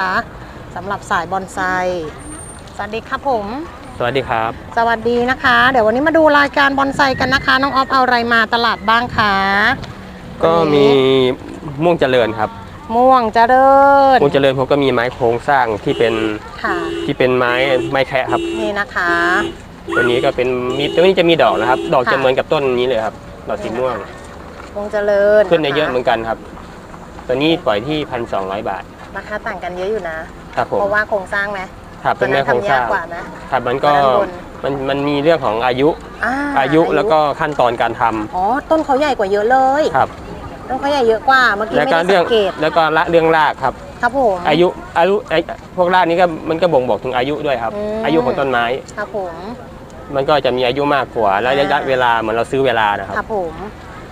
คะสำหรับสายบอนไซสวัสดีครับผม สวัสดีครับ สวัสดีนะคะ เดี๋ยววันนี้มาดูรายการบอนไซกันนะคะ น้องออฟเอาอะไรมาตลาดบ้างคะก็วันมีนี้ม่วงเจริญครับ ม่วงเจริญม่วงเจริญผมก็มีไม้โครงสร้างที่เป็นค่ะที่เป็นไม้ไม้แคะครับนี่นะคะตัวนี้ก็เป็นมีตัวนี้จะมีดอกนะครับ ดอกค่ะจะเหมือนกับต้นนี้เลยครับ ดอกสีม่วงม่วงเจริญขึ้นได้เยอะคเหมือนกันครับ ตัวนี้ปล่อยที่พันสองร้อยบาท ราคาต่างกันเยอะอยู่นะ ครับผมเพราะว่าโครงสร้างไหมครับเป็นไม้โครงทำสยาร้ากงกว่านะครับมันก็ด้านบนมันมันมีเรื่องของอายุอ่าอายุแล้วก็ขั้นตอนการทำอ๋อต้นเขาใหญ่กว่าเยอะเลยครับต้นเขาใหญ่เยอะกว่าเมื่อกี้แล้วไม่ก็ได้เรื่สังเกตแล้วก็ละเรื่องรากครับครับผมอายุอายุไอพวกรากนี้ก็มันก็บ่งบอกถึงอายุด้วยครับอืมอายุของต้นไม้ครับผมมันก็จะมีอายุมากกว่า แล้วระยะอ่าเวลาเหมือนเราซื้อเวลานะครับครับผม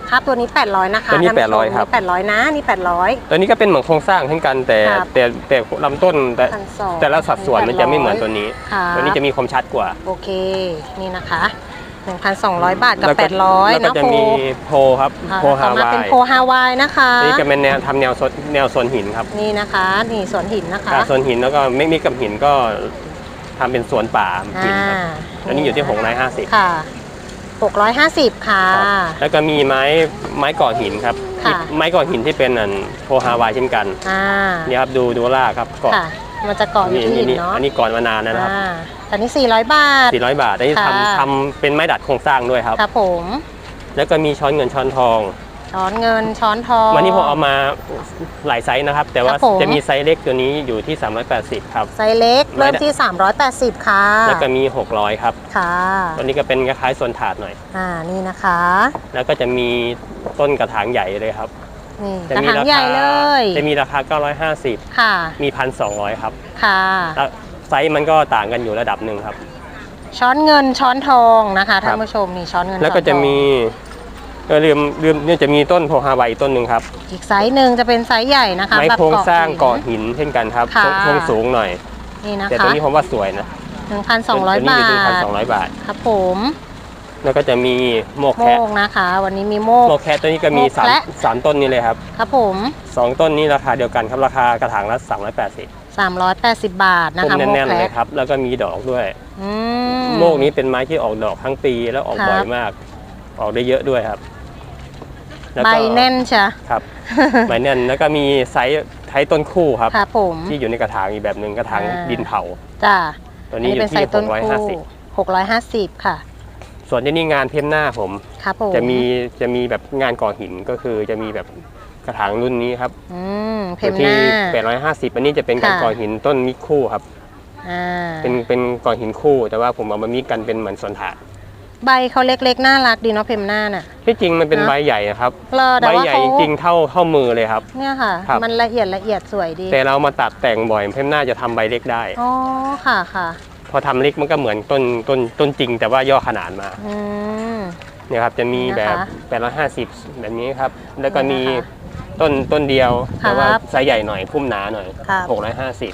ครับตัวนี้ 800 นะคะตัวนี้ท่าผู้ชม800ครับ นี่800 นะ นี่ 800 ตัวนี้ก็เป็นเหมือนโครงสร้างเช่นกัน แต่ครับ แต่แต่ลำต้นแต่พันสองแต่ละสัดส่วนมันจะไม่เหมือนตัวนี้ค่ะตัวนี้จะมีความชัดกว่าโอเค นี่นะคะ 1,200 บาทกับ แล้ว800แล้วก็นะจะโพมีโพครับอ่าโพฮาต่อมาวาเป็นยโพฮาวายนะคะ นี่ก็เป็นแนวทำแนวโซนแนวโซนหินครับนี่นะคะ นี่สวนหินนะคะอ่าโซนหินแล้วก็ไม่มีกับหินก็ทำเป็นสวนป่าหินครับอ่าอันนี้อยู่ที่หกร้อยห้าสิบ ค่ะ 650 ค่ะ แล้วก็มีไม้ไม้ก่อหินครับ ค่ะที่ไม้ก่อหินที่เป็นอันโพฮาวายเช่นกันอ่านี่ครับดูดูล่ากครับเกาะค่ะมันจะเกาะอยู่นี่ที่หินนี่เนาะอันนี้ก่อนมานานแล้วนะครับอ่าอันนี้ 400 บาท 400 บาทอันนี้ค่ะทำทำเป็นไม้ดัดโครงสร้างด้วยครับ ครับผม แล้วก็มีช้อนเงินช้อนทอง ช้อนเงินช้อนทองวันนี้ผมเอามาหลายไซส์นะครับ แต่ว่าครับผมจะมีไซส์เล็กตัวนี้อยู่ที่ 380 ครับ ไซส์เล็กไม่เริ่มได้ที่ 380 ค่ะ แล้วก็มี 600 ครับ ค่ะตัวนี้ก็เป็นคล้ายๆส่วนถาดหน่อย อ่านี่นะคะ แล้วก็จะมีต้นกระถางใหญ่เลยครับนี่จะกระมีถางราใหญ่คาเลย จะมีราคา 950 ค่ะ มี 1,200 ครับ ค่ะแล้วไซส์มันก็ต่างกันอยู่ระดับหนึ่งครับ ช้อนเงินช้อนทองนะคะครับท่านผู้ชมนี่ช้อนเงินแล้วก็ช้อนจะทองมี เออลืมลืมเนี่ยจะมีต้นโพฮาวายอีกต้นหนึ่งครับอีกไซส์หนึ่งจะเป็นไซส์ใหญ่นะคะไม้แบบโครงสร้างหิเกาะหินเช่นกันครับค่ะทรงสูงหน่อย นี่นะแต่คะตัวนี้ผมว่าสวยนะ1,200ตัวบานี้อยู่ที่พันทสองร้อยบาท ครับผมแล้วก็จะมีโมกโมแคะกนะคะ วันนี้มีโมก โมกแคะตัวนี้ก็มีโมกสามแคะ สามต้นนี้เลยครับครับผมสองต้นนี้ราคาเดียวกันครับราคากระถางละสามร้อยแปดสิบ380บาทนะต้นคะโมกแน่นๆเลยแคะครับแล้วก็มีดอกด้วย อืมโมกนี้เป็นไม้ที่ออกดอกทั้งปีแล้วออกครับ บ่อยมาก ออกได้เยอะด้วยครับ ล้วใบก็แน่นใช่ครับใบแน่นแล้วก็มีไซส์ไทยต้นคู่ครับครับผม ที่อยู่ในกระถางอีกแบบหนึ่งกระถางอ่า ดินเผา จ้าตัวนี้อยู่เป็นไซที่ส์หต้นกร้อยคู่ห้าสิบ650ค่ะ ส่วนที่นี่งานเพ้นหน้าผม ครับผมจะมีจะมีแบบงานก่อหินก็คือจะมีแบบกระถางรุ่นนี้ครับอืมเพอยู่มหที่น้า850อันนี้จะเป็นการค่ะ ก่อหินต้นมิกคู่ครับ อ่าเป็นเป็นก่อหินคู่ แต่ว่าผมเอามามิกกันเป็นเหมือนส่วนถาด ใบเขาเล็กๆ น่ารักดีเนาะเพมหน้าน่ะ ที่จริงมันเป็นนะ ใบใหญ่นะครับเลอแต่ใบว่าใหญ่เขาจริงๆเท่าเท่ามือเลยครับ เนี่ยค่ะ ครับ มันละเอียดละเอียดสวยดี แต่เรามาตัดแต่งบ่อยเพิ่มหน้าจะทำใบเล็กได้ อ๋อค่ะค่ะ พอทำเล็กมันก็เหมือนต้นต้นต้นจริง แต่ว่าย่อขนาดมาอืม เนี่ยครับจะมีแบบนะคะ850 แบบนี้ครับ แล้วก็มีนี่นะคะต้นต้นเดียว แต่ว่าครับไซส์ใหญ่หน่อยพุ่มหนาหน่อย ครับ 650 หกร้อยห้าสิบ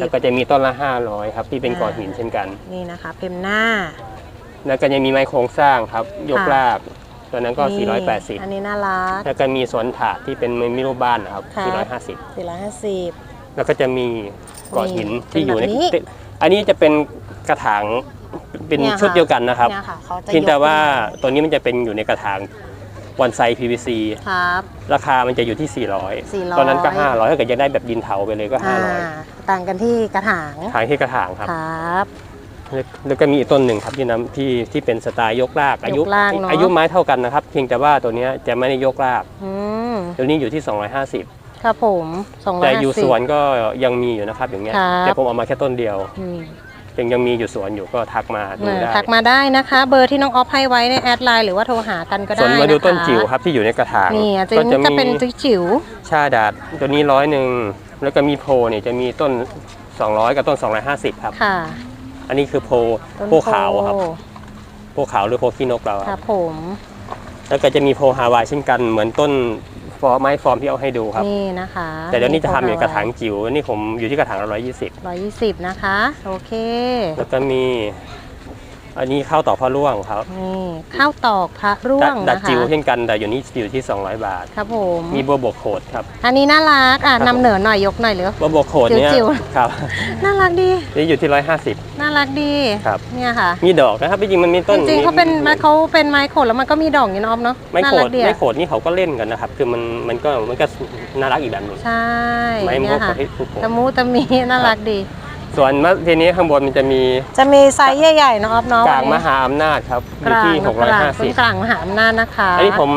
แล้วก็จะมีต้นละ 500 ครับ ที่เป็นอ่าก่อหินเช่นกัน นี่นะคะเพมหน้า แล้วก็ยังมีไม้โครงสร้างครับ ยกค่ะรากตัวนั้นก็ นี่อัน480นี้น่ารัก แล้วก็มีสวนถาดที่เป็นมิรูปบ้านนะครับครับ450สี่ร้อยห้าสิบแล้วก็จะมีก่อหินนี่ที่อยู่ในเป็นแบบนี้อันนี้จะเป็นกระถางเป็นเนี่ยค่ะชุดเดียวกันนะครับเนี่ยค่ะเขาจะเพียงแต่ยกว่าขึ้นตัวนี้มันจะเป็นอยู่ในกระถางวันไซ PVC ครับ ราคามันจะอยู่ที่ 400 400 ตอนนั้นก็ 500 ถ้าเกิดอยากได้แบบดินเผาไปเลยก็ อ่าต่างกันที่กระถาง500ทางที่กระถางครับ ครับ แล้วแล้วก็มีอีกต้นหนึ่งครับที่น้ำที่ที่เป็นสไตล์ยกรากอายุยกรากเนอะ อายุไม้เท่ากันนะครับ เพียงแต่ว่าตัวเนี้ยจะไม่ได้ยกรากอืมตัวนี้อยู่ที่ 250 ครับผมสองร้อแต่ยอยู่สวนก็ยังมีอยู่นะครับอย่างเงี้ยครับ แต่ผมเอามาแค่ต้นเดียวอืมยังยังมีอยู่สวนอยู่ก็ทักมาดูได้ทักมาได้นะคะ เบอร์ที่น้องออฟให้ไว้ในแอดไลน์หรือว่าโทรหากันก็ได้ส่วนมาดูนะคะต้นจิ๋วครับที่อยู่ในกระถางนี่อะจะก็จะจะมีเป็นจิ๋วชาดาดตัวนี้ร้อยหนึ่งแล้วก็มีโพเนี่ยจะมีต้น 200 กับต้น 250 ครับ ค่ะ อันนี้คือโพต้นโพขาวครับโพขาวหรือโพขี้นกเราคครัรับบผมแล้วก็จะมีโพฮาวายเช่นกันเหมือนต้นฟอร์ไม้ฟอร์มที่เอาให้ดูครับนี่นะคะ แต่เดี๋ยวนี้จะทำอยู่ในกระถางจิ๋วนี่ผมอยู่ที่กระถางละ120ร้อยยี่สิบนะคะ โอเค แล้วก็มี อันนี้ข้าวต่อพระร่วงครับนี่ข้าวตอกพระร่วงดัดนะคะจิ๋วเช่นกันแต่อยู่นี่อยู่ที่ 200 บาท ครับผมมีบัวบกโขดครับ อันนี้น่ารักอะครับนำเหนือหน่อยยกหน่อยเร็วบัวบกโขดเนี่ยจิ๋ว ครับน่ารักดี นี่อยู่ที่ 150 น่ารักดีครับ เนี่ยค่ะ มีดอกนะครับจริงๆมันมีจต้นริงๆเขาเป็นเขาเป็นไม้โขดแล้วมันก็มีดอกอยู่นะออฟเนาะไม้น่าโขรัดดีอะไม้โขดนี่เขาก็เล่นกันนะครับ คือมันมันก็มันก็น่ารักอีกแบบหนึงใช่ไม้โมเนี่ยกค่ะประเภทผู้ผมตะมูตะมีน่ารักดี ส่วนมะทีนี้ข้างบนมันจะมีจะมีไซส์ใหญ่ๆเนาะออฟเนาะกลางวันมนี้หาอำนาจครับอกยู่ลางที่กลางเป็นก650ลางมหาอำนาจนะคะ อันนี้ผม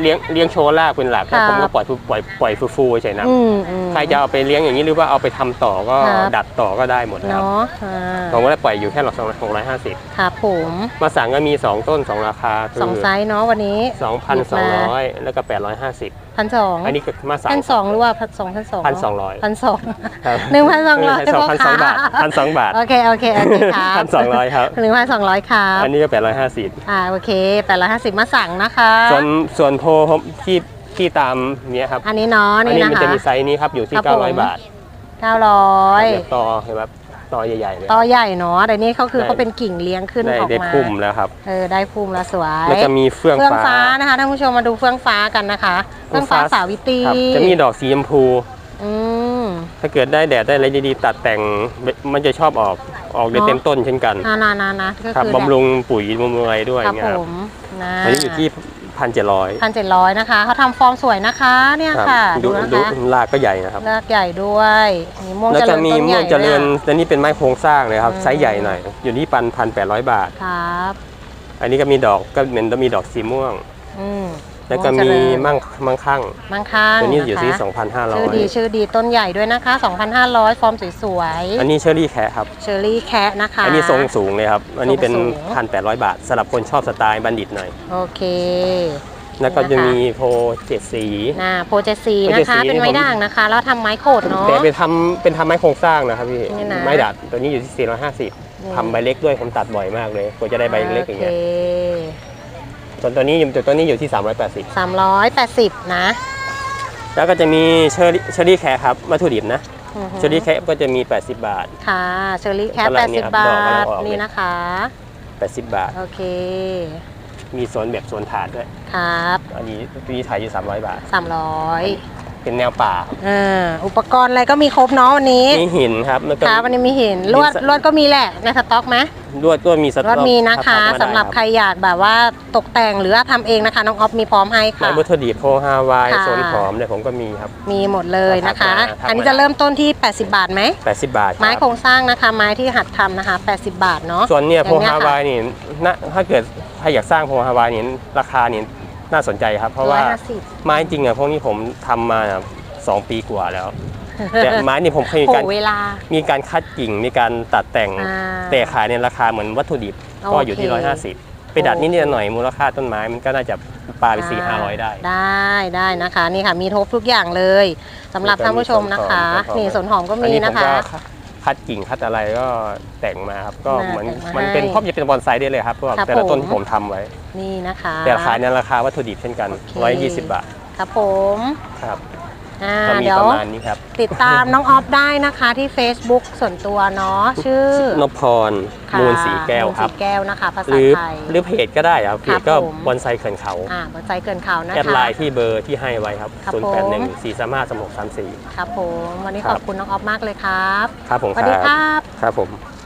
เลี้ยงเลี้ยงโชว์ลากเป็นหลักแล้วครับผมก็ปล่อยฟูปล่อยปล่อยฟูๆเฉยๆนะอืมอืมใครจะเอาไปเลี้ยงอย่างนี้หรือว่าเอาไปทำต่อก็ครับดัดต่อก็ได้หมดครับเนาะอ่าผมก็ได้ปล่อยอยู่แค่หลักสองหกร้อยห้าสิบครับผมมาสั่งก็มี 2 ต้น 2 ราคาคืสองไซส์เนาะวันนี้ 2,200 แล้วก็ 850 พันสองอันนี้ก็มาสั่งพันสองหรือว่าพันสองพันสองพันสองร้อยพันสองครับหนึ่งพันสองร้อยพันสองพันสองบาทพันสองบาท โอเค โอเคโอเคครับพันสองร้อยครับหนึ่งพันสองร้อยครับ อันนี้ก็850อ่า โอเคแปดร้อยห้าสิบมาสั่งนะคะ ส่วนส่วนโพผมที่ที่ตามเนี้ยครับ อันนี้เนาะอันนี่นี้นะมันคะจะมีไซส์นี้ครับอยู่ที่ครับผม900บาทเก้าร้อยแบบต่อเห็นไหม ต่อใหญ่ๆเลยต่อใหญ่เนาะแต่นี่เขาคือได้เขาเป็นกิ่งเลี้ยงขึ้นได้ออกได้มาพุ่มแล้วครับเออได้พุ่มแล้วสวยแล้วจะมีเฟื่องเฟื่องฟ้าฟ้านะคะท่านผู้ชมมาดูเฟื่องฟ้ากันนะคะเฟื่องฟ้าสาวิตรีครับจะมีดอกสีชมพูอืมถ้าเกิดได้แดดได้อะไรดีๆตัดแต่งมันจะชอบออกออกในเนอะเต็มต้นเช่นกันนานานานะก็ครับคือบำรุงปุ๋ยบำรุงอะไรด้วยครับเงี้ยผครับมนะอันนี้อยู่ที่ พันเจ็ดร้อยพันเจ็ดร้อยนะคะเขาทำฟอร์มสวยนะคะเนี่ยค่ะดูดูนะดูคะรากก็ใหญ่นะครับรากใหญ่ด้วยมีม่วงแล้วเจริจะญมีต้นใหม่วญ่งเจริญด้วยแต่นี่เป็นไม้โครงสร้างเลยครับอืมไซส์ใหญ่หน่อยอยู่ที่พันพันแปดร้อยบาทครับ อันนี้ก็มีดอกก็เหมือนจะมีดอกสีม่วง อืม แล้วก็ม่วงเจมีริญมั่งมั่งคั่งมังค้างตัวนี้อยู่ที่ะคะชื่อดี2,500ชื่อดีต้นใหญ่ด้วยนะคะ 2,500 ฟอร์มสวยอันนี้เชอรี่แคะครับๆเชอรี่แคะนะคะ อันนี้ทรงสูงเลยครับ อันนี้เป็นทรงสูงพันแปดร้อยบาทสำหรับคนชอบสไตล์บัณฑิตหน่อย โอเคแล้วก็นี่จะนะคะมีโพเจ็ดสีน่าโพเจซีโพนะเจคะซีเป็นไม้ผมด่างนะคะ แล้วทำไม้โขดเนาะแต่เป็นทำเป็นทำไม้โครงสร้างนะครับพี่นี่นะไม้ดัดตัวนี้อยู่ที่ 450ทำใบเล็กด้วยผมตัดบ่อยมากเลยกว่าจะได้ใบเล็กอย่างเงี้ยโอเค ส่วนตัวนี้อยู่ตัวนี้อยู่ที่ 380 380 นะ แล้วก็จะมีเชอรี่เชอรี่แคร์ครับวัตถุดิบนะอือฮึเชอรี่แคร์ก็จะมี 80 บาท ค่ะเชอรี่แคะตลาดเนี่ย80 บาดอกกำลัทงออกเลย นี่นะคะ 80 บาท โอเค มีโซนแบบโซนถาดด้วยครับ อันนี้ตัวนี้ขายอยู่ 300 บาท 300 เป็นแนวป่าครับอ่าอุปกรณ์อะไรก็มีครบเนาะวันนี้มีหินครับแล้วก็ครับวันนี้มีเห็นลวดมีสลวดก็มีแหละในสต็อกไหมลวดก็มีสลต็วอดกมีนะคะทักมาได้สำหรับใครอยากแบบว่าตกแต่งหรือว่าทำเองนะคะน้องออฟมีพร้อมให้ไม้ค่ะ วัตถุดิบโพฮาวายค่ะ โซนหอมเนี่ยผมก็มีครับ มีหมดเลยนะคะ ทักมาทักมา อันนี้จะเริ่มต้นที่ 80 บาทไหม 80 บาทครับไม้โครงสร้างนะคะ ไม้ที่หัดทำนะคะ 80 บาทเนาะส่วนเนี่ยโพอย่างเงี้ยฮาวายนี่นะถ้าเกิดใครอยากสร้างโพฮาวายนี่ราคานี่ น่าสนใจครับ เพราะว่าร้อยห้าสิบไม้จริงอะพวกนี้ผมทำมาน่ะสองปีกว่าแล้ว แต่ไม้นี่ผมเคยมีโหการเวลา มีการคัดกิ่งมีการตัดแต่ง อ่าแต่ขายในราคาเหมือนวัตถุดิบโอเคก็อยู่ที่150 ไปดัดนิดหน่อยมูลค่าต้นไม้มันก็น่าจะปลาไปสี่ห้าร้อยได้ ได้ได้นะคะนี่ค่ะมีทบทุกอย่างเลยสำหรับท่านผู้ชมนะคะ นี่สวนหอมก็อันมีนี้ผมนะคะ ก็ คัดกิ่งคัดอะไรก็แต่งมาครับ ก็น่าเหมือนแต่งมามันเป็นให้ครอบจะเป็นบอนไซได้เลยครับพวกครับแต่ละต้นผม ที่ผมทำไว้ นี่นะคะ แต่ขายในราคาวัตถุดิบเช่นกัน โอเค 120 บาทครับผม ครับ อ่าก็มีเดี๋ยปว ระมาณนี้ครับติดตามน้องออฟได้นะคะที่ Facebook ส่วนตัวเนาะชื่อนพพรค่ะมูลสีแก้วครับมูลสีแก้วนะคะ ภาหษารือไทย หรือเพจก็ได้ครับเพครัจบก็ผม บอนไซเขินเขาอ่าบนใจเกินข่าวนะคะแอดไลน์ที่เบอร์ที่ให้ไว้ครับ ครับ0ผม8 1 4 3 5 3 6 3 4 ครับผม วันนี้ครัขบอบคุณน้องออฟมากเลยครับครับผมสวัสดีครับ ครับผม